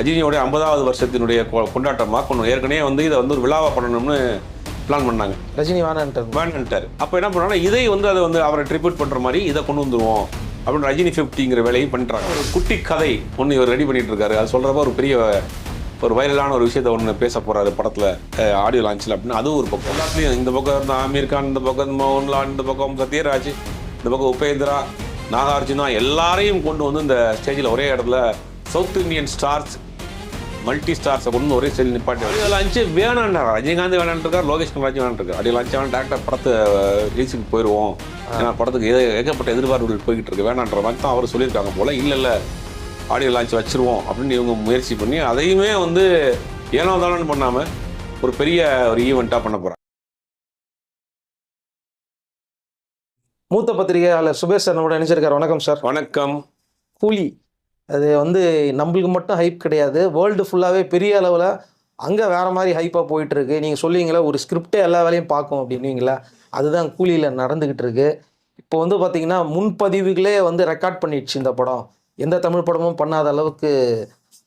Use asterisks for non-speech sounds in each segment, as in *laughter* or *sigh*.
ரஜினியோடைய ஐம்பதாவது வருஷத்தினுடைய கொ- கொண்டாட்டமா கொண்டு ஏற்கனவே வந்து இதை வந்து ஒரு விழாவா பண்ணணும்னு பிளான் பண்ணாங்க. ரஜினி வேணான்ட்டார். வேண்டான்ட்டார் அப்போ என்ன பண்ணாங்கன்னா இதை வந்து அதை வந்து அவரை ட்ரிபியூட் பண்ணுற மாதிரி இதை கொண்டு வந்துருவோம் அப்படின்னு ரஜினி ஃபிஃப்டிங்கிற வேலையும் பண்ணிட்டாங்க ஒரு குட்டி கதை ஒன்று இவர் ரெடி பண்ணிட்டு இருக்காரு. அது சொல்கிறப்ப ஒரு பெரிய ஒரு வைரலான ஒரு விஷயத்தை ஒன்று பேச போறாரு படத்தில் ஆடியோ லான்ச்சில் அப்படின்னு. அதுவும் ஒரு பக்கம். எல்லாத்துலேயும் இந்த பக்கம் இருந்த ஆமீர் கான் இந்த பக்கம் மோகன்லால் இந்த பக்கம் சத்யராஜ் இந்த பக்கம் உபேந்திரா நாகார்ஜுனா எல்லாரையும் கொண்டு வந்து இந்த ஸ்டேஜில் ஒரே இடத்துல சவுத் இந்தியன் ஸ்டார்ஸ் மல்டி ஸ்டார்ஸை கொண்டு ஒரே ஸ்டைல் நிப்பாட்டி ஆடியோ லான்ச்சு வேணாண்டார் ரஜினிகாந்த் வேணான்ட்ருக்கார் லோகேஷ் கனராஜ் வேணான்ட்ருக்கார் ஆடியோ லான்ச் வேணாம் டேரக்டர் படத்தை ரீச்சுக்கு போயிடுவோம் ஏன்னா படத்துக்கு ஏ- ஏகப்பட்ட எதிர்பார்ப்புகள் போய்கிட்டு இருக்கு. வேணான்ற மாதிரி தான் அவர் சொல்லியிருக்காங்க போல. இல்லை இல்லை ஆடியோ லான்ச் வச்சிருவோம் அப்படின்னு இவங்க முயற்சி பண்ணி அதையுமே வந்து ஏனோ தானோன்னு பண்ணாமல் ஒரு பெரிய ஒரு ஈவெண்ட்டாக பண்ண போகிறாங்க மூத்த பத்திரிகையாளர் சுபேஷ் சார் நம்மளோட நினைச்சிருக்காரு வணக்கம் சார். வணக்கம். கூலி அது வந்து நம்மளுக்கு மட்டும் ஹைப் கிடையாது. வேர்ல்டு ஃபுல்லாகவே பெரிய அளவில் அங்கே வேறு மாதிரி ஹைப்பாக போயிட்டுருக்கு. நீங்கள் சொல்லுவீங்களா ஒரு ஸ்கிரிப்டே எல்லா வேலையும் பார்க்கும் அப்படின்னுவீங்களா அதுதான் கூலியில் நடந்துக்கிட்டு இருக்கு. இப்போ வந்து பார்த்திங்கன்னா முன்பதிவுகளே வந்து ரெக்கார்ட் பண்ணிடுச்சு இந்த படம். எந்த தமிழ் படமும் பண்ணாத அளவுக்கு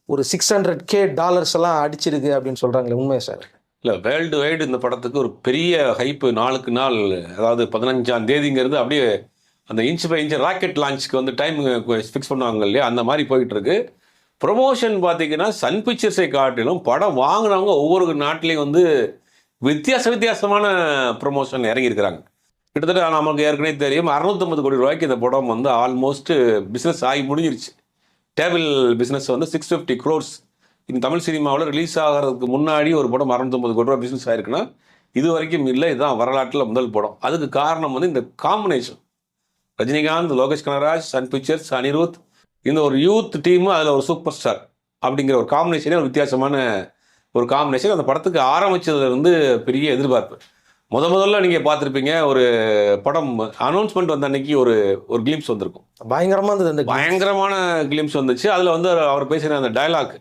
ஒரு சிக்ஸ் ஹண்ட்ரட் கே டாலர்ஸ் எல்லாம் அடிச்சிருக்கு அப்படின்னு சொல்கிறாங்களே உண்மையா சார் இல்லை வேர்ல்டு வைடு இந்த படத்துக்கு ஒரு பெரிய ஹைப்பு நாளுக்கு நாள் அதாவது பதினஞ்சாம் தேதிங்கிறது அப்படியே அந்த இன்ச் பை இன்ச் ராக்கெட் லான்ச்சுக்கு வந்து டைம் ஃபிக்ஸ் uh, பண்ணுவாங்க இல்லையா? அந்த மாதிரி போயிட்டு இருக்கு ப்ரொமோஷன் பார்த்தீங்கன்னா சன் பிக்சர்ஸை காட்டிலும் படம் வாங்கினவங்க ஒவ்வொரு நாட்டிலையும் வந்து வித்தியாச வித்தியாசமான ப்ரொமோஷன் இறங்கியிருக்கிறாங்க. கிட்டத்தட்ட நமக்கு ஏற்கனவே தெரியும் அறுநூத்தம்பது கோடி ரூபாய்க்கு இந்த படம் வந்து ஆல்மோஸ்ட் பிஸ்னஸ் ஆகி முடிஞ்சிருச்சு. டேபிள் பிஸ்னஸ் வந்து சிக்ஸ் ஃபிஃப்டி க்ரோர்ஸ் இந்த தமிழ் சினிமாவில் ரிலீஸ் ஆகிறதுக்கு முன்னாடி ஒரு படம் அறுநூத்தம்பது கோடி ரூபா பிஸ்னஸ் ஆயிருக்குன்னா இது வரைக்கும் இல்லை இதுதான் வரலாற்றில் முதல் படம். அதுக்கு காரணம் வந்து இந்த combination Rajinikanth Lokesh Kanagaraj Sun Pictures Anirudh இந்த ஒரு யூத் டீம் அதில் ஒரு சூப்பர் ஸ்டார் அப்படிங்கிற ஒரு காம்பினேஷனே ஒரு வித்தியாசமான ஒரு காம்பினேஷன் அந்த படத்துக்கு ஆரம்பிச்சதுல இருந்து பெரிய எதிர்பார்ப்பு. முத முதல்ல நீங்கள் பார்த்துருப்பீங்க ஒரு படம் அனௌன்ஸ்மெண்ட் வந்த அன்னைக்கு ஒரு ஒரு கிளிம்ஸ் வந்திருக்கும். பயங்கரமாக இருந்தது அந்த பயங்கரமான கிளிம்ஸ் வந்துச்சு. அதில் வந்து அவர் பேசின அந்த டயலாக்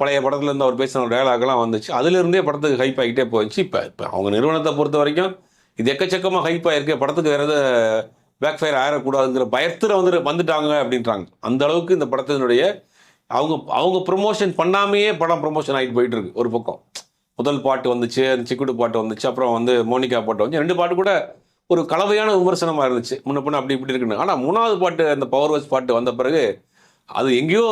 பழைய படத்துல இருந்து அவர் பேசின டயலாக்லாம் வந்துச்சு. அதுலேருந்தே படத்துக்கு ஹைப் ஆகிட்டே போச்சு. இப்போ இப்போ அவங்க நிறுவனத்தை பொறுத்த வரைக்கும் இது எக்கச்சக்கமாக ஹைப் ஆயிருக்கு. படத்துக்கு வேறு எதாவது பேக் ஃபயர் ஆயிடக்கூடாதுங்கிற பயத்தில் வந்து வந்துட்டாங்க அப்படின்றாங்க. அந்த அளவுக்கு இந்த படத்தினுடைய அவங்க அவங்க ப்ரொமோஷன் பண்ணாமையே படம் ப்ரொமோஷன் ஆகிட்டு போயிட்டு இருக்கு ஒரு பக்கம். முதல் பாட்டு வந்துச்சு அந்த சிக்குடு பாட்டு வந்துச்சு அப்புறம் வந்து மோனிகா பாட்டு வந்துச்சு. ரெண்டு பாட்டு கூட ஒரு கலவையான விமர்சனமாக இருந்துச்சு. முன்ன பின்ன அப்படி இப்படி இருக்குன்னு. ஆனால் மூணாவது பாட்டு அந்த பவர் வாஷ் பாட்டு வந்த பிறகு அது எங்கேயோ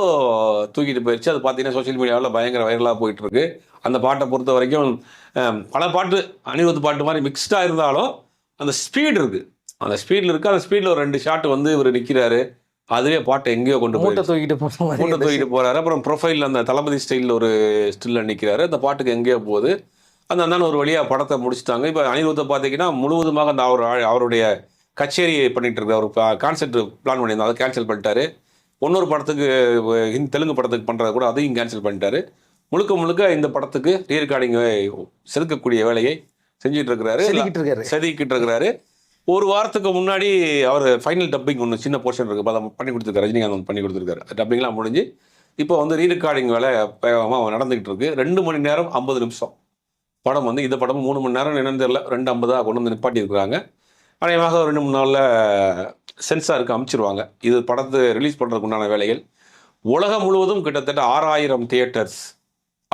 தூக்கிட்டு போயிடுச்சு அது பார்த்தீங்கன்னா சோஷியல் மீடியாவில் பயங்கர வைரலாக போயிட்டு இருக்கு அந்த பாட்டை பொறுத்த வரைக்கும் பல பாட்டு அனிருத் பாட்டு மாதிரி மிக்ஸ்டாக இருந்தாலும் அந்த ஸ்பீடு இருக்குது அந்த ஸ்பீடில் இருக்கு. அந்த ஸ்பீடில் ஒரு ரெண்டு ஷாட் வந்து இவர் நிற்கிறாரு அதுவே பாட்டை எங்கேயோ கொண்டு மூட்டை தூக்கிட்டு போன மூட்டை தூக்கிட்டு போறாரு. அப்புறம் ப்ரொஃபைல் அந்த தளபதி ஸ்டைலில் ஒரு ஸ்டில்ல நிற்கிறாரு அந்த பாட்டுக்கு எங்கேயோ போகுது. அந்த அண்ணன் ஒரு வழியாக படத்தை முடிச்சிட்டாங்க. இப்போ அனிருத்தை பார்த்தீங்கன்னா முழுவதுமாக அந்த அவர் அவருடைய கச்சேரி பண்ணிட்டு இருக்க ஒரு கான்செப்ட் பிளான் பண்ணியிருந்தாங்க அதை கேன்சல் பண்ணிட்டாரு. இன்னொரு படத்துக்கு ஹிந்தி தெலுங்கு படத்துக்கு பண்ணுறது கூட அதையும் கேன்சல் பண்ணிட்டாரு. முழுக்க முழுக்க இந்த படத்துக்கு ரீரெக்கார்டிங் செதுக்கக்கூடிய வேலையை செஞ்சுட்டு இருக்கிறாரு. இருக்காரு. செதுக்கிட்டு இருக்கிறாரு. ஒரு வாரத்துக்கு முன்னாடி அவர் ஃபைனல் டப்பிங் ஒன்று சின்ன போர்ஷன் இருக்கு. அதை பண்ணி கொடுத்துருக்காரு. ரஜினிகாந்த் வந்து பண்ணி கொடுத்துருக்காரு. டப்பிங்லாம் முடிஞ்சு இப்போ வந்து ரீரெக்கார்டிங் வேலை வேகமாக நடந்துகிட்டு இருக்கு. ரெண்டு மணி நேரம் ஐம்பது நிமிஷம். படம் வந்து இந்த படம் மூணு மணி நேரம் என்னன்னு தெரியல. ரெண்டு ஐம்பதாக கொண்டு வந்து நிப்பாட்டி இருக்கிறாங்க. அநேகமாக ரெண்டு மூணு நாளில் சென்சாருக்கு அமைச்சிருவாங்க. இது படத்தை ரிலீஸ் பண்ணுறதுக்கு உண்டான வேலைகள். உலகம் முழுவதும் கிட்டத்தட்ட ஆறாயிரம் தியேட்டர்ஸ்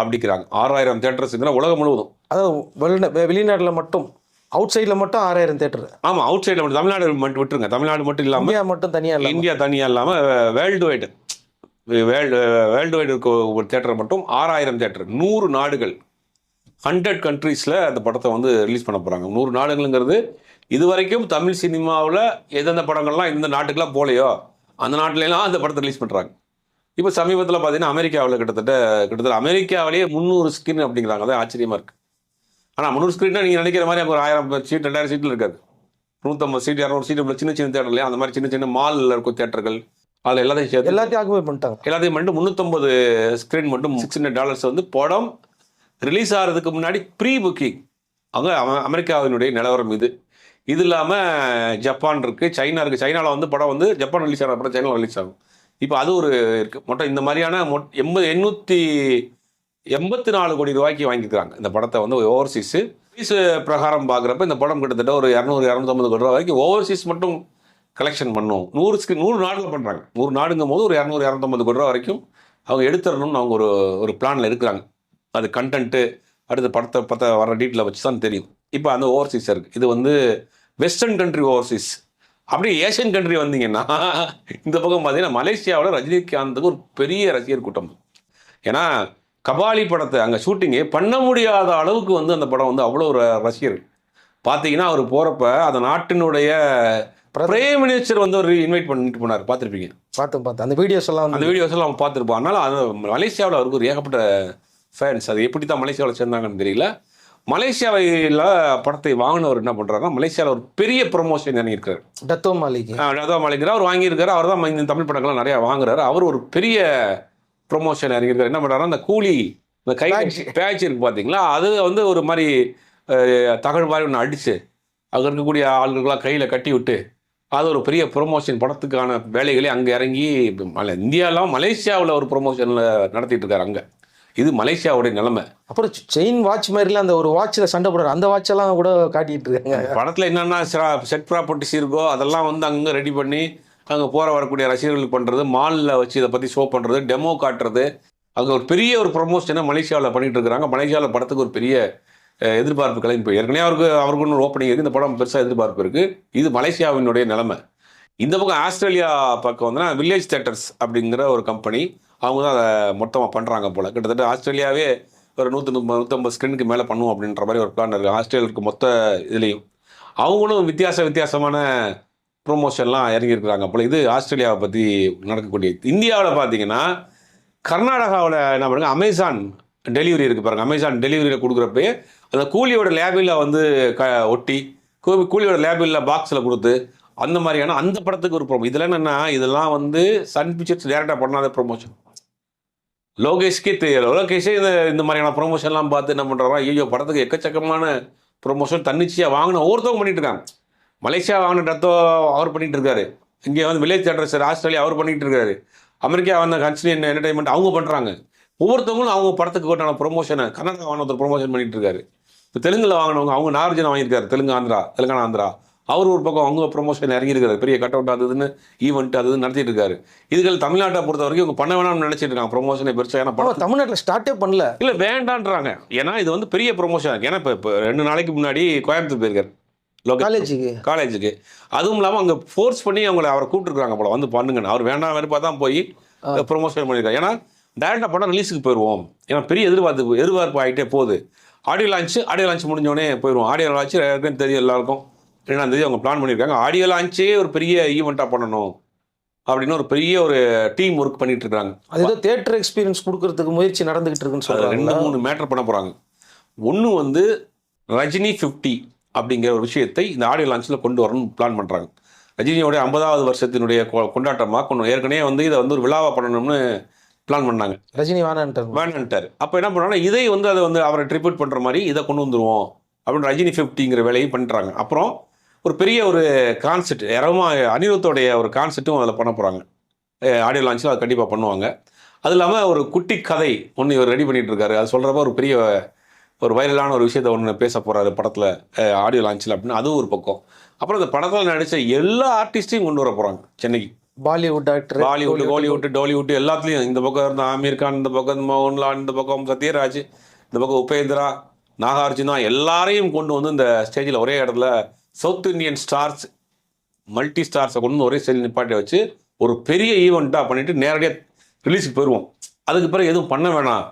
அப்படிக்கிறாங்க ஆறாயிரம் தியேட்டர்ஸுங்கிற உலகம் முழுவதும். அதாவது வெளிநா- மட்டும் அவுட் சைடில் மட்டும் ஆறாயிரம் தேட்டர் ஆமாம் அவுட் சைடில் மட்டும். தமிழ்நாடு மட்டும் விட்டுருங்க. தமிழ்நாடு மட்டும் இல்லாமல் இந்தியா மட்டும் தனியாக இல்லை இந்தியா தனியாக இல்லாமல் world wide world world wide இருக்க ஒரு தேட்டர் மட்டும் ஆறாயிரம் தேட்டர் நூறு நாடுகள். ஹண்ட்ரட் கண்ட்ரீஸில் அந்த படத்தை வந்து ரிலீஸ் பண்ண போகிறாங்க நூறு நாடுகளுங்கிறது இது வரைக்கும் தமிழ் சினிமாவில் எந்தெந்த படங்கள்லாம் இந்த நாட்டுக்கெல்லாம் போலையோ அந்த நாட்டிலலாம் அந்த படத்தை ரிலீஸ் பண்ணுறாங்க இப்போ சமீபத்தில் பார்த்தீங்கன்னா அமெரிக்காவில் கிட்டத்தட்ட கிட்டத்தட்ட அமெரிக்காவிலேயே முந்நூறு ஸ்கிரீன் அப்படிங்கிறாங்க. அதான் ஆச்சரியமாக இருக்குது ஆனால் முந்நூறு ஸ்க்ரீன்னா நீங்கள் நினைக்கிற மாதிரி அங்க ஒரு ஆயிரம் சீட் ரெண்டாயிரம் சீட்டில் இருக்காது. நூற்றம்பது சீட் இரநூறு சீட் உள்ள சின்ன சின்ன தேட்டர்லையும் அந்த மாதிரி சின்ன சின்ன மாலில் இருக்கும் தேட்டர்கள் அதில் எல்லாத்தையும் சேர்த்து எல்லாத்தையும் ஆக்குபை பண்ணிட்டாங்க. எல்லாத்தையும் மட்டும் முந்நூற்றம்பது ஸ்க்ரீன் மட்டும் சிக்ஸ் ஹண்ட்ரட் டாலர்ஸ் வந்து படம் ரிலீஸ் ஆகிறதுக்கு முன்னாடி ப்ரீ புக்கிங் அங்கே அமெரிக்காவினுடைய நிலவரம் இது. இது இல்லாமல் ஜப்பான் இருக்குது சைனா இருக்குது சைனாவில் வந்து படம் வந்து ஜப்பான் ரிலீஸ் ஆகிற படம் சைனாவில் ரிலீஸ் ஆகும். இப்போ அது ஒரு இருக்குது மொத்தம் இந்த மாதிரியான மொட் எண்பது எண்ணூற்றி எண்பத்தி நாலு கோடி ரூபாய்க்கு வாங்கிக்கிறாங்க இந்த படத்தை வந்து ஓவர்சீஸு ஃபீஸ் பிரகாரம் பார்க்குறப்ப இந்த படம் கிட்டத்தட்ட ஒரு இரநூறு இரநூத்தம்பது கோடி ரூபா வரைக்கும் ஓவர்சீஸ் மட்டும் கலெக்ஷன் பண்ணும். நூறு ஸ்கிரீன் நூறு நாடுகள் பண்ணுறாங்க நூறு நாடுங்கும் போது ஒரு இரநூறு இரநூத்தம்பது கோடி ரூபா வரைக்கும் அவங்க எடுத்துடணும்னு அவங்க ஒரு ஒரு பிளானில் இருக்கிறாங்க. அது கண்டென்ட்டு அடுத்த படத்தை பற்ற வர டீட்டில் வச்சு தான் தெரியும். இப்போ அந்த ஓவர்சீஸ் இருக்குது இது வந்து வெஸ்டர்ன் கண்ட்ரி ஓவர்சீஸ் அப்படியே ஏஷியன் கண்ட்ரி வந்தீங்கன்னா இந்த பக்கம் பார்த்தீங்கன்னா மலேசியாவில் ரஜினிகாந்துக்கு ஒரு பெரிய ரசிகர் கூட்டம். ஏன்னா கபாலி படத்தை அங்கே ஷூட்டிங்கே பண்ண முடியாத அளவுக்கு வந்து அந்த படம் வந்து அவ்வளோ ஒரு ரசிகர். பார்த்தீங்கன்னா அவர் போகிறப்ப அந்த நாட்டினுடைய பிரைம் மினிஸ்டர் வந்து ஒரு இன்வைட் பண்ணிட்டு போனார். பார்த்துருப்பீங்க பார்த்தேன் பார்த்தேன் அந்த வீடியோஸ் எல்லாம் அந்த வீடியோஸ் எல்லாம் அவன் பார்த்துருப்பான் அதனால அது மலேசியாவில் அவருக்கு ஒரு ஏகப்பட்ட ஃபேன்ஸ் அது எப்படி தான் மலேசியாவில் சேர்ந்தாங்கன்னு தெரியல. மலேசியாவில் படத்தை வாங்கினவர் என்ன பண்ணுறாருன்னா மலேசியாவில் ஒரு பெரிய ப்ரொமோஷன் இறங்கியிருக்காரு டத்தோ மாளிகை. அதான் மாளிகர் அவர் வாங்கியிருக்காரு. அவர் தான் இந்த தமிழ் படங்கள்லாம் நிறையா வாங்குறாரு. அவர் ஒரு பெரிய ப்ரொமோஷன் இறங்கியிருக்காரு என்ன பண்ணுறாருன்னா அந்த கூலி இந்த கை. பேட்ச் இருக்கு பார்த்தீங்களா அது வந்து ஒரு மாதிரி தகவல் மாதிரி ஒன்று அடிச்சு அங்கே இருக்கக்கூடிய ஆளுங்களாம் கையில் கட்டி விட்டு அது ஒரு பெரிய ப்ரொமோஷன் படத்துக்கான வேலைகளை அங்கே இறங்கி மல இந்தியாலாம் மலேசியாவில் ஒரு ப்ரொமோஷனில் நடத்திட்டு இருக்காரு அங்கே. இது மலேசியாவுடைய நிலைமை. அப்புறம் செயின் வாட்ச் மாதிரிலாம் அந்த ஒரு வாட்சில் சண்டை போடுறாரு. அந்த வாட்ச் எல்லாம் கூட காட்டிட்டு இருக்காங்க. படத்தில் என்னென்ன செட் ப்ராப்பர்ட்டிஸ் இருக்கோ அதெல்லாம் வந்து அங்கே ரெடி பண்ணி அங்கே போகிற வரக்கூடிய ரசிகர்கள் பண்ணுறது மாலில் வச்சு இதை பற்றி ஷோ பண்ணுறது டெமோ காட்டுறது. அங்கே ஒரு பெரிய ஒரு ப்ரொமோஷனை மலேசியாவில் பண்ணிகிட்டு இருக்கிறாங்க. மலேசியாவில் படத்துக்கு ஒரு பெரிய எதிர்பார்ப்பு கலைஞர் போய் ஏற்கனவே அவருக்கு அவருக்கு ஒரு ஓப்பனிங் இருக்குது இந்த படம் பெருசாக எதிர்பார்ப்பு இருக்குது இது மலேசியாவினுடைய நிலைமை. இந்த பக்கம் ஆஸ்திரேலியா பக்கம் வந்து வில்லேஜ் தேட்டர்ஸ் அப்படிங்கிற ஒரு கம்பெனி அவங்க தான் அதை மொத்தமாக பண்ணுறாங்க போல். கிட்டத்தட்ட ஆஸ்திரேலியாவே ஒரு நூற்றி நூற்றம்பது ஸ்க்ரீனுக்கு மேலே பண்ணுவோம் அப்படின்ற மாதிரி ஒரு பிளான் இருக்குது ஆஸ்திரேலியாவுக்கு மொத்த இதுலேயும். அவங்களும் வித்தியாச வித்தியாசமான ப்ரொமோஷன்லாம் இறங்கியிருக்கிறாங்க போல். இது ஆஸ்திரேலியாவை பற்றி நடக்கக்கூடிய இந்தியாவில் பார்த்தீங்கன்னா கர்நாடகாவில் என்ன பண்ணுங்க அமேசான் டெலிவரி இருக்குது பாருங்கள் அமேசான் டெலிவரியில் கொடுக்குறப்பே அந்த கூலியோட லேபிளில் வந்து க ஒட்டி கூ- கூலியோட லேபிளில் பாக்ஸில் கொடுத்து அந்த மாதிரியான அந்த படத்துக்கு ஒரு ப்ரோமோ இதில் என்னென்னா இதெல்லாம் வந்து சன் பிக்சர்ஸ் டேரெக்டாக பண்ணாத ப்ரொமோஷன் லோகேஷ்கே தெரியல. லோகேஷே இந்த இந்த மாதிரியான ப்ரொமோஷன்லாம் பார்த்து என்ன பண்ணுறாங்க ஐயோ படத்துக்கு எக்கச்சக்கமான ப்ரொமோஷன் தன்னிச்சையாக வாங்கின ஒவ்வொருத்தவங்க பண்ணிட்டு இருக்காங்க. மலேசியா வாங்கின டத்தோ அவர் பண்ணிட்டு இருக்காரு. இங்கே வந்து வில்லேஜ் தேட்டர்ஸ் ஆஸ்திரேலியா அவர் பண்ணிட்டு இருக்காரு. அமெரிக்கா வந்த கன்சினியன் என்டர்டைன்மெண்ட் அவங்க பண்ணுறாங்க ஒவ்வொருத்தவங்களும் அவங்க படத்துக்கு உண்டான ப்ரொமோஷனை கர்நாடகா ஒருத்தர் ப்ரொமோஷன் பண்ணிட்டு இருக்காரு. இப்போ தெலுங்குல வாங்கினவங்க அவங்க நார்ஜன வாங்கியிருக்காரு தெலுங்கு ஆந்திரா தெலுங்கானா ஆந்திரா. அவர் ஒரு பக்கம் அவங்க ப்ரொமோஷன் இறங்கியிருக்காரு. பெரிய கட் அவுட் அது இதுன்னு ஈவெண்ட் அது நடத்திட்டு இருக்காரு. இதுகள் தமிழ்நாட்டை பொறுத்த வரைக்கும் இவங்க பண்ண வேணாம்னு நினைச்சிட்டு இருக்காங்க. ப்ரொமோஷனை பெருசாக ஏன்னா படம் தமிழ்நாட்டில் ஸ்டார்ட்டே பண்ணல. இல்லை வேண்டான்றாங்க. ஏன்னா இது வந்து பெரிய ப்ரொமோஷன் ஏன்னா இப்போ இப்போ ரெண்டு நாளைக்கு முன்னாடி கோயம்புத்தூர் போயிருக்காரு. காலேஜுக்கு காலேஜுக்கு அதுவும் இல்லாமல் அங்கே ஃபோர்ஸ் பண்ணி அவங்கள அவரை கூப்பிட்டுருக்காங்க போல. வந்து பண்ணுங்கன்னு. அவர் வேண்டாம் வெறுப்பாக தான் போய் ப்ரொமோஷன் பண்ணியிருக்காரு ஏன்னா டேரக்டாக படம் ரிலீஸுக்கு போயிடுவோம் ஏன்னா பெரிய எதிர்பார்ப்பு எதிர்பார்ப்பு ஆகிட்டே போகுது. ஆடியோ லான்ச் ஆடியோ லான்ச் முடிஞ்சோடனே போயிடுவோம் ஆடியோ லான்ச் எல்லாருக்கும் தெரியும் எல்லாருக்கும். ரெண்டாம் தேதி அவங்க பிளான் பண்ணியிருக்காங்க ஆடியோ லான்ச்சே ஒரு பெரிய ஈவெண்ட்டாக பண்ணணும் அப்படின்னு ஒரு பெரிய ஒரு டீம் ஒர்க் பண்ணிட்டு இருக்காங்க. அது ஏதோ தேட்டர் எக்ஸ்பீரியன்ஸ் கொடுக்கறதுக்கு முயற்சி நடந்துகிட்டு இருக்குன்னு அதுல சொல்றாங்க ரெண்டு மூணு மேட்டர் பண்ண போகிறாங்க ஒன்று வந்து ரஜினி ஃபிஃப்டி அப்படிங்கிற ஒரு விஷயத்தை இந்த ஆடியோ லான்ச்சில் கொண்டு வரணும்னு பிளான் பண்ணுறாங்க ரஜினியோடைய ஐம்பதாவது வருஷத்தினுடைய கொண்டாட்டமாக கொண்டு ஏற்கனவே வந்து இதை வந்து ஒரு விழாவாக பண்ணணும்னு பிளான் பண்ணாங்க. ரஜினி வேணான்ட்டார். வேணான்ட்டார். அப்போ என்ன பண்ணாங்கன்னா இதை வந்து அதை வந்து அவரை ட்ரிபியூட் பண்ணுற மாதிரி இதை கொண்டு வந்துருவோம் அப்படின்னு ரஜினி ஃபிஃப்டிங்கிற வேலையும் பண்ணுறாங்க அப்புறம் ஒரு பெரிய ஒரு கான்செப்ட் யாரமா அனிருத்தோடைய ஒரு கான்செப்ட்டும் அதில் பண்ண போகிறாங்க ஆடியோ லான்ச்சில் அது கண்டிப்பாக பண்ணுவாங்க. அது இல்லாமல் ஒரு குட்டி கதை ஒன்று இவர் ரெடி பண்ணிட்டு இருக்காரு. அது சொல்கிறப்ப ஒரு பெரிய ஒரு வைரலான ஒரு விஷயத்தை ஒன்று பேச போகிறாரு படத்தில் ஆடியோ லான்ச்சில் அப்படின்னு அதுவும் ஒரு பக்கம். அப்புறம் இந்த படத்தில் நடித்த எல்லா ஆர்டிஸ்டையும் கொண்டு வர போகிறாங்க சென்னைக்கு. Bollywood actor Bollywood Kollywood Tollywood எல்லாத்துலேயும். இந்த பக்கம் இருந்த ஆமீர் கான் இந்த பக்கம் மோகன்லால் இந்த பக்கம் சத்யராஜ் இந்த பக்கம் உபேந்திரா நாகார்ஜுனா எல்லாரையும் கொண்டு வந்து இந்த ஸ்டேஜில் ஒரே இடத்துல சவுத் இந்தியன் ஸ்டார்ஸ் மல்டி ஸ்டார்ஸை கொண்டு வந்து ஒரே ஸ்டேஜில் நிப்பாட்டி வச்சு ஒரு பெரிய ஈவெண்ட்டாக பண்ணிட்டு நேரடியாக ரிலீஸுக்கு போயிடுவோம் அதுக்கு பிறகு எதுவும் பண்ண வேணாம்.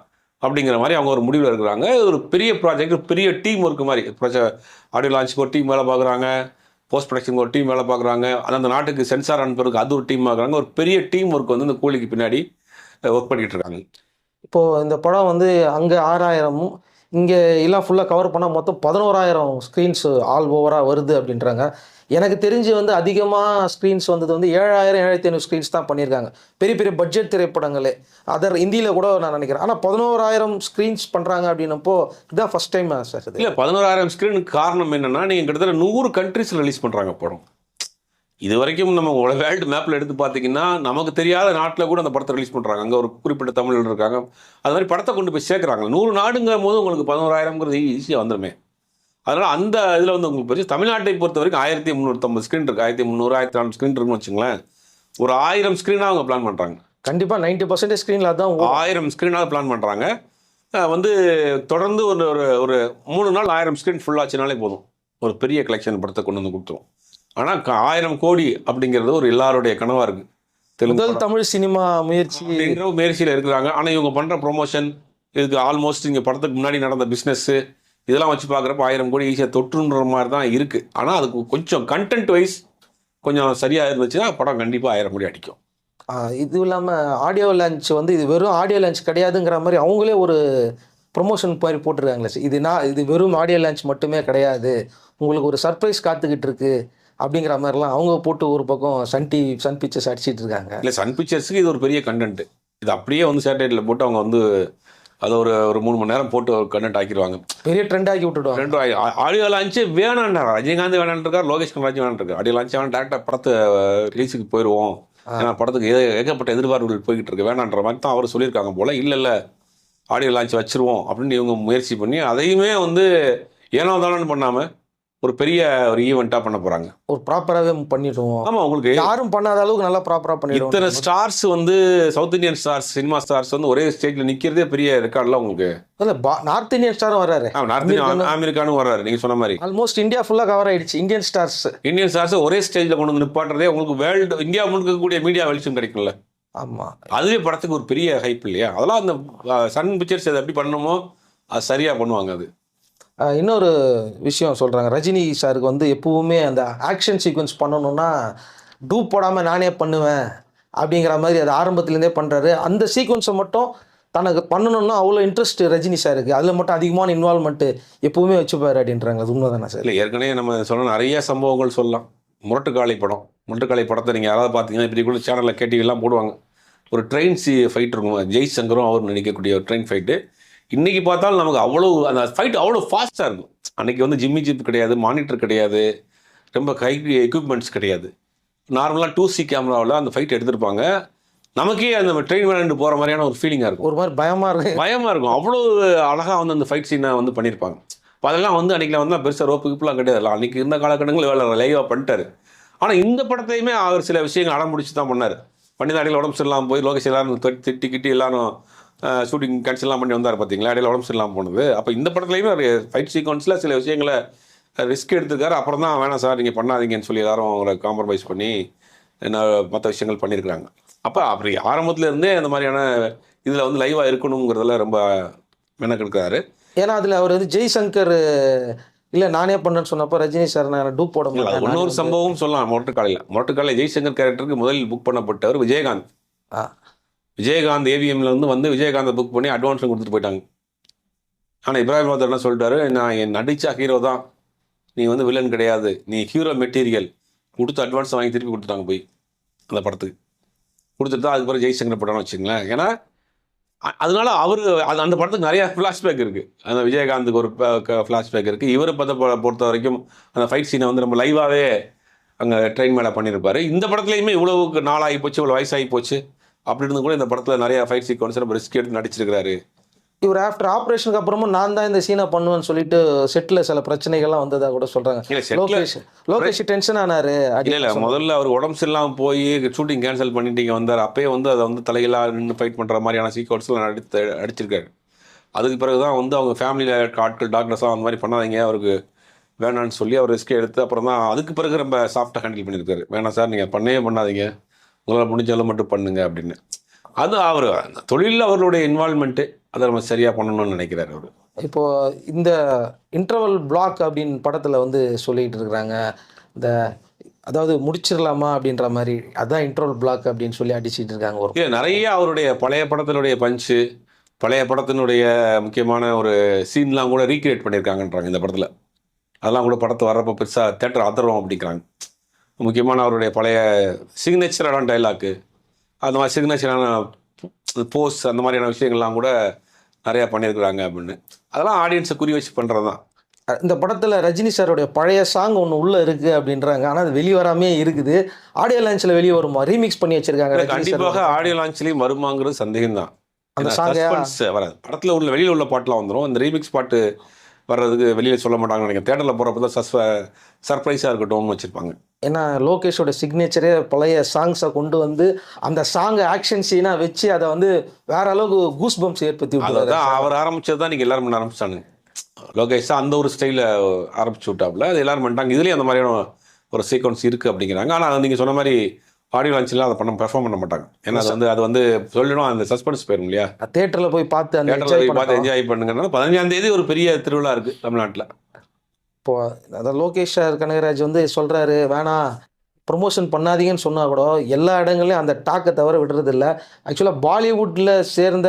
அப்படிங்கிற மாதிரி அவங்க ஒரு முடிவில் இருக்கிறாங்க. ஒரு பெரிய ப்ராஜெக்ட் ஒரு பெரிய டீம் ஒர்க் மாதிரி. ப்ராஜெக்ட் ஆடியோ லான்ச்சுக்கு ஒரு டீம் வேலை பார்க்குறாங்க. போஸ்ட் ப்ரொடக்ஷனுக்கு ஒரு டீம் வேலை பார்க்குறாங்க. அந்த நாட்டுக்கு சென்சார் அனுப்புறதுக்கு அது ஒரு டீம் பார்க்குறாங்க ஒரு பெரிய டீம் ஒர்க் வந்து இந்த கூலிக்கு பின்னாடி ஒர்க் பண்ணிகிட்டு இருக்காங்க. இப்போது இந்த படம் வந்து அங்கே ஆறாயிரமும் இங்கே எல்லாம் ஃபுல்லாக கவர் பண்ணால் மொத்தம் பதினோராயிரம் ஸ்க்ரீன்ஸ் ஆல் ஓவராக வருது அப்படின்றாங்க. எனக்கு தெரிஞ்சு வந்து அதிகமாக ஸ்க்ரீன்ஸ் வந்தது வந்து ஏழாயிரம் ஏழாயிரத்தி ஐநூறு ஸ்க்ரீன்ஸ் தான் பண்ணியிருக்காங்க. பெரிய பெரிய பட்ஜெட் திரைப்படங்களே. அதர் இந்தியில் கூட நான் நினைக்கிறேன். ஆனால் பதினோராயிரம் ஸ்க்ரீன்ஸ் பண்ணுறாங்க அப்படின்னப்போ இதுதான் ஃபர்ஸ்ட் டைம் சார் இல்லை பதினோராயிரம் ஸ்க்ரீனுக்கு காரணம் என்னென்னா நீங்கள் கிட்டத்தட்ட நூறு கண்ட்ரிஸில் ரிலீஸ் பண்ணுறாங்க படம். இது வரைக்கும் நம்ம வேர்ல்டு மேப்பில் எடுத்து பார்த்தீங்கன்னா நமக்கு தெரியாத நாட்டில் கூட அந்த படத்தை ரிலீஸ் பண்ணுறாங்க அங்கே ஒரு குறிப்பிட்ட தமிழர் இருக்காங்க. அது மாதிரி படத்தை கொண்டு போய் சேர்க்குறாங்க. நூறு நாடுங்கும் போது உங்களுக்கு பதினோராயிரம்ங்கிறது ஈஸியாக வந்துடுமே அதனால் அந்த இதில் வந்து உங்களுக்கு போச்சு தமிழ்நாட்டை பொறுத்த வரைக்கும் ஆயிரத்தி முந்நூற்றம்பது ஸ்க்ரீன் இருக்குது ஆயிரத்தி முந்நூறு ஆயிரத்தி நானூறு ஸ்க்ரீன் இருக்குன்னு வச்சுங்களேன். ஒரு ஆயிரம் ஸ்க்ரீனாக அவங்க பிளான் பண்ணுறாங்க கண்டிப்பா நைன்டி பர்சன்டேஜ் ஸ்க்ரீனில் ஓடும். ஆயிரம் ஸ்க்ரீனாவது பிளான் பண்ணுறாங்க வந்து தொடர்ந்து ஒரு ஒரு ஒரு மூணு நாள் ஆயிரம் ஸ்க்ரீன் ஃபுல் ஆச்சுனாலே போதும். ஒரு பெரிய கலெக்ஷன் படத்தை கொண்டு வந்து கொடுத்துரும். ஆனால் ஆயிரம் கோடி அப்படிங்கிறது ஒரு எல்லாருடைய கனவாக இருக்கு. தெலுங்கு முதல் தமிழ் சினிமா முயற்சி முயற்சியில் இருக்கிறாங்க. ஆனால் இவங்க பண்ணுற ப்ரொமோஷன் இதுக்கு ஆல்மோஸ்ட் இங்கே படத்துக்கு முன்னாடி நடந்த பிஸ்னஸ்ஸு இதெல்லாம் வச்சு பார்க்குறப்ப ஆயிரம் கோடி ஈஸியாக தொற்றுன்ற மாதிரி தான் இருக்குது ஆனால் அதுக்கு கொஞ்சம் கண்டென்ட் வைஸ் கொஞ்சம் சரியாக இருந்துச்சுன்னா படம் கண்டிப்பாக ஆயிரம் கோடி அடிக்கும். இது இல்லாமல் ஆடியோ லான்ச் வந்து இது வெறும் ஆடியோ லான்ச் கிடையாதுங்கிற மாதிரி அவங்களே ஒரு ப்ரொமோஷன் மாதிரி போட்டிருக்காங்களே சார். இது நான் இது வெறும் ஆடியோ லான்ச் மட்டுமே கிடையாது. உங்களுக்கு ஒரு சர்ப்ரைஸ் காத்துக்கிட்டு இருக்கு அப்படிங்கிற மாதிரிலாம் அவங்க போட்டு ஒரு பக்கம் சன் டிவி சன் பிக்சர்ஸ் அடிச்சிட்டு இருக்காங்க. இல்லை சன் பிக்சர்ஸுக்கு இது ஒரு பெரிய கண்டென்ட் இது அப்படியே வந்து சேட்டலைட்டில் போட்டு அவங்க வந்து அதை ஒரு ஒரு மூணு மணி நேரம் போட்டு கண்டென்ட் ஆக்கிடுவாங்க பெரிய ட்ரெண்ட் ஆக்கி விட்டுடுவாங்க. ரெண்டு ஆடியோ லான்ச்சு வேணான்றார் ரஜினிகாந்த் வேணான்ருக்கார் லோகேஷ் கனராஜ் வேணான்ருக்கார் ஆடியோ லான்ச் வேணாம் டேரக்டாக படத்தை ரிலீஸுக்கு போயிடுவோம். ஏன்னா படத்துக்கு ஏகப்பட்ட எதிர்பார்ப்புகள் போய்கிட்டு இருக்கு. வேணான்ற மாதிரி தான் அவர் சொல்லியிருக்காங்க போல. இல்லை இல்லை ஆடியோ லான்ச் வச்சிருவோம் அப்படின்னு இவங்க முயற்சி பண்ணி அதையுமே வந்து ஏனோ தானோன்னு பண்ணாமல் ஒரு பெரிய ஒரு ஈவெண்ட்டாக பண்ண போகிறாங்க ஒரு ப்ராப்பராகவே பண்ணிடுவோம். ஆமாம் உங்களுக்கு யாரும் பண்ணாத அளவுக்கு நல்லா ப்ராப்பராக பண்ணிடுவோம். இத்தனை ஸ்டார்ஸ் வந்து south Indian stars cinema stars வந்து ஒரே ஸ்டேஜில் நிற்கிறதே பெரிய ரெக்கார்டில் உங்களுக்கு? இல்லை நார்த் இந்தியன் ஸ்டாரும் வர்றாரு. ஆ, நார்த் இந்தியன் அமெரிக்கானும் வர்றாரு. நீங்கள் சொன்ன மாதிரி. ஆல்மோஸ்ட் இந்தியா ஃபுல்லாக கவர் ஆயிடுச்சு. இந்தியன் ஸ்டார்ஸ் இந்தியன் ஸ்டார்ஸ் ஒரே ஸ்டேஜில் கொண்டு வந்து நிப்பாட்டுறதே உங்களுக்கு வேர்ல்டு இந்தியா முழுக்க இருக்கக்கூடிய மீடியா வெளிச்சம் கிடைக்கும்ல. ஆமாம் அதுவே படத்துக்கு ஒரு பெரிய ஹைப் இல்லையா? அதெல்லாம் அந்த சன் பிக்சர்ஸ் அதை எப்படி பண்ணணுமோ அது சரியாக பண்ணுவாங்க அது. இன்னொரு விஷயம் சொல்கிறாங்க ரஜினி சாருக்கு வந்து எப்பவுமே அந்த ஆக்ஷன் சீக்வன்ஸ் பண்ணணும்னா டூப் போடாமல் நானே பண்ணுவேன் அப்படிங்கிற மாதிரி அது ஆரம்பத்துலேருந்தே பண்ணுறாரு அந்த சீக்வன்ஸை மட்டும் தனக்கு பண்ணணும்னா அவ்வளோ இன்ட்ரெஸ்ட் ரஜினி சாருக்கு. அதில் மட்டும் அதிகமான இன்வால்மெண்ட்டு எப்பவுமே வச்சுப்பார் அப்படின்றாங்க. அது உண்மைதானே சார்? இல்லை ஏற்கனவே நம்ம சொன்ன நிறைய சம்பவங்கள் சொல்லலாம். முரட்டுக்காளி படம். முரட்டுக்காளி படத்தை நீங்கள் யாராவது பார்த்தீங்கன்னா இப்படி கூட சேனலில் கேட்டிவிலாம் போடுவாங்க. ஒரு ட்ரெயின் சி ஃபைட் இருக்கும் ஜெய்சங்கரும் அவர் நினைக்கக்கூடிய ஒரு ட்ரெயின் ஃபைட்டு இன்னைக்கு பார்த்தாலும் நமக்கு அவ்வளோ அந்த ஃபைட் அவ்வளோ ஃபாஸ்ட்டாக இருக்கும். அன்னைக்கு வந்து ஜிம்மி ஜிப் கிடையாது மானிட்டர் கிடையாது ரொம்ப ஹை எக்யூப்மெண்ட்ஸ் கிடையாது. நார்மலாக டூ சி கேமராவில் அந்த ஃபைட் எடுத்திருப்பாங்க. நமக்கே அந்த ட்ரெயின் விளையாண்டு போகிற மாதிரியான ஒரு ஃபீலிங்காக இருக்கும். ஒரு மாதிரி பயமாக இருக்கு பயமாக இருக்கும். அவ்வளோ அழகாக வந்து அந்த ஃபைட் சீனை வந்து பண்ணியிருப்பாங்க. இப்போ அதெல்லாம் வந்து அன்றைக்கி வந்து பெருசாக ரோப்பு கிப்லாம் கிடையாது. அன்றைக்கி இருந்த காலகட்டங்களில் வேலை லைவாக பண்ணிட்டாரு. ஆனால் இந்த படத்தையுமே அவர் சில விஷயங்கள் அடம் பிடிச்சி தான் பண்ணார். பண்ணி தான் அடையில் உடம்பு சரியில்லாமல் போய் லோகேஷ் எல்லாரும் தொட்டி- திட்டி கிட்டி எல்லாரும் ஷூட்டிங் கேன்சல்லாம் பண்ணி வந்தார் பார்த்தீங்களா இடையில உடம்பு சரியில்லாமல் போனது. அப்போ இந்த படத்துலையுமே ஒரு ஃபைட் சீக்வன்ஸில் சில விஷயங்களை ரிஸ்க் எடுத்துக்காரு அப்புறம் தான் வேணாம் சார் நீங்கள் பண்ணாதீங்கன்னு சொல்லி எல்லாரும் அவங்கள காம்ப்ரமைஸ் பண்ணி என்ன மற்ற விஷயங்கள் பண்ணியிருக்கிறாங்க அப்போ அப்படி ஆரம்பத்துல இருந்தே அந்த மாதிரியான இதில் வந்து லைவாக இருக்கணுங்கிறதுல ரொம்ப மெனக்கெடுக்கிறாரு. ஏன்னா அதில் அவர் வந்து ஜெய்சங்கர் இல்லை நானே பண்ணேன்னு சொன்னப்போ ரஜினி சார் நான் டூப் போட மாட்டேன் இன்னொரு சம்பவம் சொல்லலாம் மொரட்டுக்காலையில். மொரட்டுக்காலையில் ஜெய்சங்கர் கேரக்டருக்கு முதலில் புக் பண்ணப்பட்டவர் விஜயகாந்த். விஜயகாந்த் ஏவிஎம்ல இருந்து வந்து விஜயகாந்தை புக் பண்ணி அட்வான்ஸ் கொடுத்துட்டு போயிட்டாங்க. ஆனால் இப்ராஹிம் வாதர் என்ன சொல்லிட்டாரு? நான் என் நடிச்சா ஹீரோ தான். நீ வந்து வில்லன் கிடையாது. நீ ஹீரோ மெட்டீரியல் கொடுத்து அட்வான்ஸ் வாங்கி திருப்பி கொடுத்துட்டாங்க போய் அந்த படத்துக்கு. கொடுத்துட்டு தான் அதுக்கப்புறம் ஜெய்சங்கர் படம்னு வச்சுங்களேன் ஏன்னா அதனால அவர் அது அந்த படத்துக்கு நிறைய ஃப்ளாஷ்பேக் இருக்குது அந்த விஜயகாந்துக்கு ஒரு ஃப்ளாஷ்பேக் இருக்குது இவர் பத்த பொறுத்த வரைக்கும் அந்த ஃபைட் சீனை வந்து நம்ம லைவாகவே அங்கே ட்ரெயின் மேலே பண்ணியிருப்பாரு இந்த படத்துலையுமே இவ்வளவுக்கு நாளாகி போச்சு இவ்வளோ வயசாகி போச்சு. அப்படி இருந்து கூட இந்த படத்தில் நிறைய ஃபைட் சீக்வன்ஸ் நம்ம ரிஸ்க் எடுத்து நடிச்சிருக்கிறாரு. இவர் ஆஃப்டர் ஆப்ரேஷனுக்கு அப்புறமும் நான் தான் இந்த சீனை பண்ணுவேன்னு சொல்லிட்டு செட்டில் சில பிரச்சனைகள்லாம் வந்ததா கூட சொல்கிறாங்க லோகேஷ் லோகேஷ் டென்ஷன் ஆனாரு. இல்லை இல்லை முதல்ல அவர் உடம்பு சரியில்லாமல் போய் ஷூட்டிங் கேன்சல் பண்ணிட்டு இங்கே வந்தார். அப்பயே வந்து அதை வந்து தலையிலாக நின்று ஃபைட் பண்ணுற மாதிரியான சீக்வன்ஸ்லாம் நடித்து அடிச்சிருக்காரு அதுக்கு பிறகு தான் வந்து அவங்க ஃபேமிலியில் இருக்க ஆட்கள் டாக்டர்ஸாக அந்த மாதிரி பண்ணாதீங்க அவருக்கு வேணான்னு சொல்லி அவர் ரிஸ்க் எடுத்து அப்புறம் தான் அதுக்கு பிறகு ரொம்ப சாஃப்டாக ஹேண்டில் பண்ணியிருக்காரு. வேணாம் சார் நீங்கள் பண்ணவே பண்ணாதீங்க. உங்களால் முடிஞ்சாலும் மட்டும் பண்ணுங்க அப்படின்னு. அது அவர் தொழிலில் அவர்களுடைய இன்வால்மெண்ட்டு அதை நம்ம சரியாக பண்ணணும்னு நினைக்கிறாரு அவர். இப்போ இந்த இன்டர்வல் பிளாக் அப்படின்னு படத்தில் வந்து சொல்லிட்டு இருக்கிறாங்க. இந்த அதாவது முடிச்சிடலாமா அப்படின்ற மாதிரி அதான் இன்டர்வல் பிளாக் அப்படின்னு சொல்லி அடிச்சிட்டு இருக்காங்க ஒரு நிறைய அவருடைய பழைய படத்தினுடைய பஞ்சு பழைய படத்தினுடைய முக்கியமான ஒரு சீன்லாம் கூட ரீக்ரியேட் பண்ணியிருக்காங்கன்றாங்க இந்த படத்தில். அதெல்லாம் கூட படத்தை வர்றப்போ பெருசாக தேட்டர் ஆதரவும் அப்படிங்கிறாங்க முக்கியமான அவருடைய பழைய சிக்னேச்சரான டைலாக்கு அந்த மாதிரி சிக்னேச்சரான போஸ் அந்த மாதிரியான விஷயங்கள்லாம் கூட நிறையா பண்ணியிருக்கிறாங்க அப்படின்னு. அதெல்லாம் ஆடியன்ஸை குறி வச்சு பண்ணுறது தான் இந்த படத்தில் ரஜினி சாரோடைய பழைய சாங் ஒன்று உள்ளே இருக்குது அப்படின்றாங்க. ஆனால் அது வெளியே வராமே இருக்குது. ஆடியோ லான்ச்சில் வெளியே வருமா? ரீமிக்ஸ் பண்ணி வச்சிருக்காங்க கண்டிப்பாக ஆடியோ லான்ச்லேயும் வருமாங்கிறது சந்தேகம் தான் அந்த song-அ- வராது. படத்தில் உள்ள வெளியில் உள்ள பாட்டுலாம் வந்துடும் அந்த ரீமிக்ஸ் பாட்டு வர்றதுக்கு வெளியில் சொல்ல மாட்டாங்கன்னு நினைக்கிறேன். தேட்டரில் போகிறப்ப தான் சஸ் சர்ப்ரைஸாக இருக்கட்டும்னு வச்சுருப்பாங்க. ஏன்னா லோகேஷோட சிக்னேச்சரே பழைய சாங்ஸை கொண்டு வந்து அந்த சாங்கை ஆக்ஷன் சீனாக வச்சு அதை வந்து வேற அளவுக்கு கூஸ் பம்ப்ஸ் ஏற்படுத்தி விட்டுருவாரு. அதுதான் அவர் ஆரம்பிச்சது தான் நீங்கள் எல்லாரும் பண்ண ஆரம்பிச்சிட்டானுங்க லோகேஷ் தான் அந்த ஒரு ஸ்டைலில் ஆரம்பிச்சு விட்டாப்புல. அது எல்லாரும் பண்ணிட்டாங்க. இதுலேயும் அந்த மாதிரியான ஒரு சீக்வன்ஸ் இருக்குது அப்படிங்கிறாங்க. ஆனால் நீங்கள் சொன்ன மாதிரி ஆடியோ லான்ச்சில் அதை பண்ண பெர்ஃபார்ம் பண்ண மாட்டாங்க. ஏன்னா அது வந்து அது வந்து சொல்லணும் அந்த சஸ்பென்ஸ் போயிடும் இல்லையா? தேட்டரில் போய் பார்த்து அந்த போய் பார்த்து என்ஜாய் பண்ணுங்கன்னா பதினஞ்சாம் தேதி ஒரு பெரிய திருவிழா இருக்குது தமிழ்நாட்டில். இப்போ அதான் லோகேஷ் கனகராஜ் வந்து சொல்கிறாரு வேணாம் ப்ரொமோஷன் பண்ணாதீங்கன்னு சொன்னா கூட எல்லா இடங்கள்லையும் அந்த டாக்கை தவிர விடுறது இல்லை ஆக்சுவலாக பாலிவுட்டில் சேர்ந்த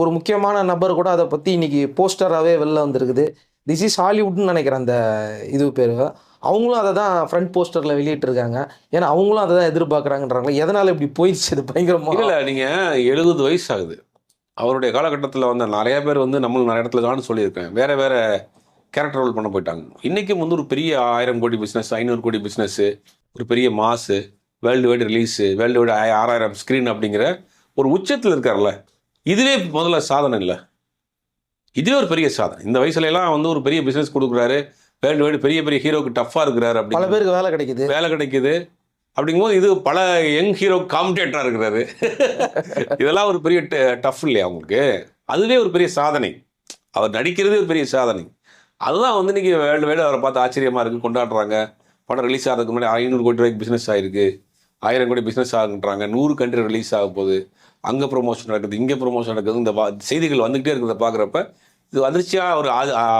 ஒரு முக்கியமான நபர் கூட அதை பற்றி இன்னைக்கு போஸ்டராகவே வெளில வந்திருக்குது. திஸ் இஸ் ஹாலிவுட்னு நினைக்கிறேன் அந்த இது பேர். அவங்களும் அதை தான் ஃப்ரண்ட் போஸ்டரில் வெளியிட்டிருக்காங்க. ஏன்னா அவங்களும் அதை தான் எதிர்பார்க்குறாங்கன்றாங்களே எதனால் இப்படி போயிடுச்சு இது பயங்கரமாக இல்லை நீங்கள் எழுபது வயசு ஆகுது அவருடைய காலகட்டத்தில் வந்து நிறைய பேர் வந்து நம்மளும் நிறைய இடத்துல தான் சொல்லியிருக்கேன். வேறு வேறு கேரக்டர் ரோல் பண்ண போயிட்டாங்க. இன்றைக்கும் வந்து ஒரு பெரிய ஆயிரம் கோடி பிஸ்னஸ் ஐநூறு கோடி பிஸ்னஸ்ஸு ஒரு பெரிய mass world wide release world wide ஆறாயிரம் ஸ்க்ரீன் அப்படிங்கிற ஒரு உச்சத்தில் இருக்கார்ல. இதுவே முதல்ல சாதனை இல்லை. இதுவே ஒரு பெரிய சாதனை. இந்த வயசுல எல்லாம் வந்து ஒரு பெரிய பிஸ்னஸ் கொடுக்குறாரு. வேர்ல்டு வைடு பெரிய பெரிய ஹீரோக்கு டஃப்பாக இருக்கிறாரு பல அப்படி பேருக்கு வேலை கிடைக்குது. வேலை கிடைக்குது. அப்படிங்கும்போது இது பல யங் ஹீரோ காம்படேட்டராக இருக்கிறாரு. *laughs* இதெல்லாம் ஒரு பெரிய டஃப் இல்லையா அவங்களுக்கு அதுவே ஒரு பெரிய சாதனை. அவர் நடிக்கிறதே ஒரு பெரிய சாதனை. அதுதான் வந்து இன்னைக்கு வேர்ல்டு வைடு அவரை பார்த்து ஆச்சரியமா இருக்கு கொண்டாடுறாங்க. படம் ரிலீஸ் ஆகிறதுக்கு முன்னாடி ஐநூறு கோடி ரூபாய்க்கு பிஸ்னஸ் ஆயிருக்கு. ஆயிரம் கோடி பிஸ்னஸ் ஆகுன்றாங்க. நூறு கண்ட்ரி ரிலீஸ் ஆக போகுது. அங்கே ப்ரொமோஷன் நடக்குது இங்கே ப்ரொமோஷன் நடக்குது. இந்த செய்திகள் வந்துகிட்டே இருக்கிறத பார்க்குறப்ப இது அதிர்ச்சியாக ஒரு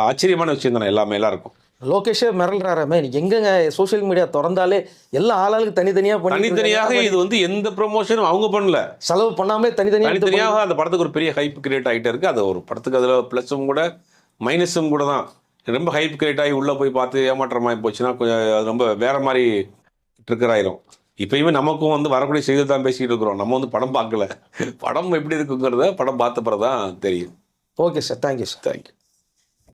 ஆச்சரியமான விஷயம் தானே. எல்லாமே எல்லாருக்கும். லோகேஷே மிரள்றாரமே எங்கங்க சோஷியல் மீடியா திறந்தாலே எல்லா ஆளாளுக்கு தனித்தனியாக தனித்தனியாக இது வந்து எந்த ப்ரொமோஷனும் அவங்க பண்ணல. செலவு பண்ணாமலே தனித்தனியாக தனித்தனியாக அந்த படத்துக்கு ஒரு பெரிய ஹைப் கிரியேட் ஆகிட்டே இருக்கு. அது ஒரு படத்துக்கு அதில் ப்ளஸும் கூட மைனஸும் கூட தான். ரொம்ப ஹைப் கிரியேட் ஆகி உள்ளே போய் பார்த்து ஏமாற்றமாகி போச்சுன்னா கொஞ்சம் அது ரொம்ப வேற மாதிரி ட்ரிக்கர் ஆயிரும். இப்பயுமே நமக்கும் வந்து வரக்கூடிய செய்தி தான் பேசிக்கிட்டு இருக்கிறோம். நம்ம வந்து படம் பார்க்கல. படம் எப்படி இருக்குங்கிறத படம் பார்த்த பிறகு தான் தெரியும் okay sir thank you sir thank you